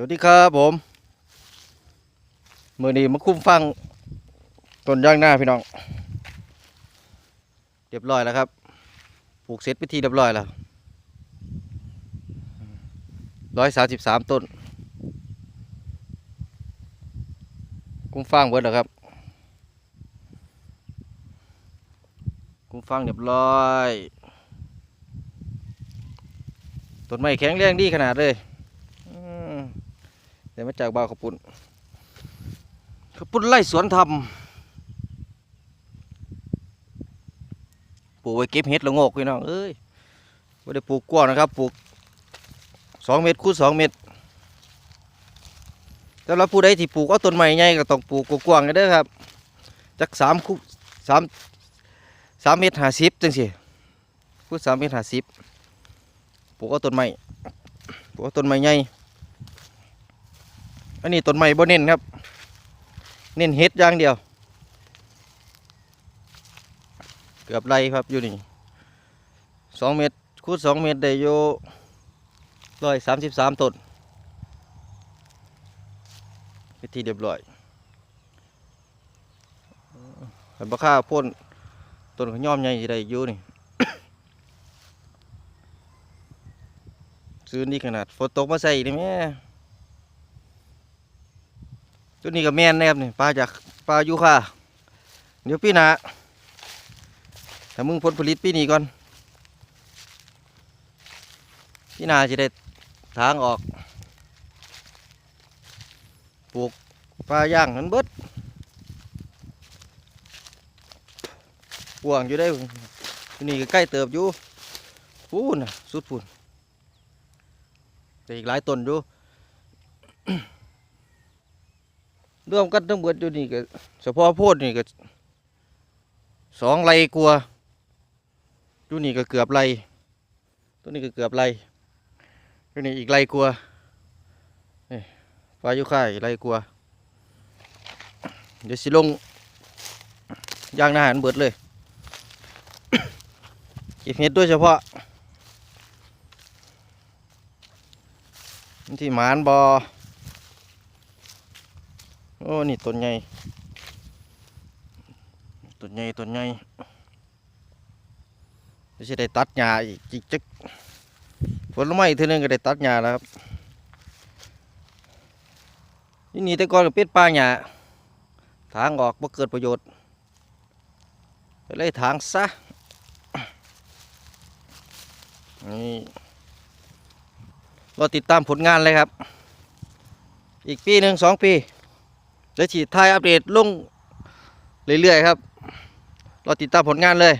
สวัสดีครับผมมือนี้มาคุ้มฟังต้นย่างหน้าพี่น้อง เรียบร้อยแล้วครับปลูกเสร็จพิธีเรียบร้อยแล้วร้อยสามสิบสามต้น คุ้มฟังเบิดแล้วครับ คุ้มฟังเรียบร้อยต้นไม้แข็งแรงดีขนาดเลย เดี๋ยวมาจากบ่าวขาวปุ่นขาวปุ่นไล่สวนทำปลูกไว้เก็บเห็ดละโงกพี่น้องเอ้ยไม่ได้ปลูกกว้างนะครับปลูกสองเมตรคูณสองเมตรแต่เราผู้ใดที่ปลูกเอาต้นไม้ใหญ่ก็ต้องปลูกกว้างๆกันเด้อครับจักสามคูสามสามเมตรห้าสิบจังสิคูณสามเมตรห้าสิบปลูกเอาต้นไม้ปลูกเอาต้นไม้ใหญ่ นนี้ต้นไม้บ่เน้นครับ เน้นเฮ็ดอย่างเดียว เกือบไรครับอยู่นี่สองเมตรคูณสองเมตรได้อยู่ร้อยสามสิบสามต้นพิธีเรียบร้อยเห็นบ่ค่าพ่นต้นขย้อมใหญ่ได้อยู่นี่ซื้อนี่ขนาดฝนตกมาใส่นี่แม่ ตัวนี้ก็แม่นนะครับนี่ปลาจากปลายูค่าเดี๋ยวปีหน้าถ้ามึงผลผลิตปีนี้ก่อนปีหน้าจะได้ทางออกปลูกปลาย่างนั้นเบิดปวงอยู่ได้ตัวนี้ก็ใกล้เติบอยู่พูนะสุดพูนแต่อีกหลายต้นอยู่ รวมกันทั้งหมดอยู่นี่ก็เฉพาะโพดนี่ก็สองไรกลัวอยู่นี่ก็เกือบไรตัวนี้ก็เกือบไรตัวนี้อีกไรกลัวนี่ฟ้าอยู่ค่ายไรกลัวเดี๋ยวสิลงย่างอาหารเบิดเลยเก็บเห็ดโดยเฉพาะที่หมานบอ อ้นี่ต้นใหญ่ต้นใหญ่ต้นใหญ่จะได้ตัดหญ้าอีกจิกจิกผลไม้ท่านึงก็ได้ตัดหญ้าแล้วครับนี่นี่แต่ก่อนก็เป็นป่าหญ้าทางออกบ่เกิดประโยชน์ก็เลยทางซะนี่รอติดตามผลงานเลยครับ อีกปีหนึ่งสองปี เดี๋ยวฉีดทายอัปเดตลงเรื่อยๆครับ เราติดตามผลงานเลย